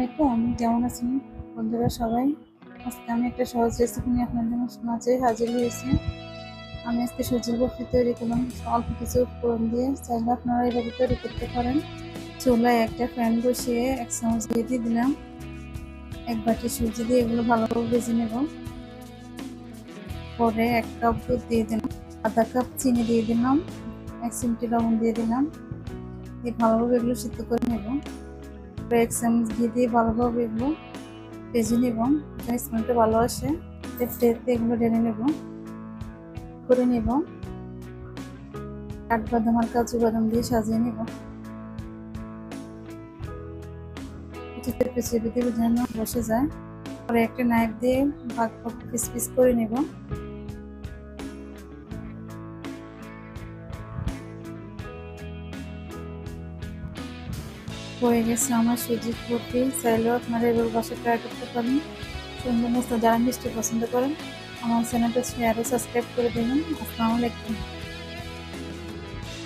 আলাইকুম, কেমন আছেন বন্ধুরা সবাই? আজকে আমি একটা সহজ রেসিপি নিয়ে আপনাদের মাঝে হাজির হয়েছি। আমি আজকে সুজির বরফি তৈরি করলাম। অল্প কিছু উপকরণ দিয়ে চাইলে আপনারা এভাবে তৈরি করতে পারেন। চুলায় একটা ফ্যান বসিয়ে এক চামচ দিয়ে দিয়ে দিলাম। এক বাটি সুজি দিয়ে এগুলো ভালোভাবে ভেজে নেব। পরে এক কাপ দুধ দিয়ে দিলাম। আধা কাপ চিনি দিয়ে দিলাম। এক চিমটি লবণ দিয়ে দিলাম। দিয়ে ভালোভাবে এগুলো সিদ্ধ করে নেব। তারপরে এক ঘি দিয়ে ভালোভাবে এগুলো ভেজে নেব। যাতে স্মেলটা ভালো আসে। প্লেটে এগুলো ঢেলে নেব। করে নেব। কাঠবাদাম আর কাজু বাদাম দিয়ে সাজিয়ে নেব। কিছুতে পেঁচিয়ে যেন বসে যায়। পরে একটা নাইফ দিয়ে ভাগ ভাগ পিস পিস করে নেব। হয়ে গেছে আমার সুজি ফুটি চাইলেও আপনারা এবার বাসা ট্রাই করতে পারেন। সুন্দর মস্ত যারা মিষ্টি পছন্দ করেন, আমার চ্যানেলটা শেয়ার সাবস্ক্রাইব করে দেবেন। আসসালামু আলাইকুম।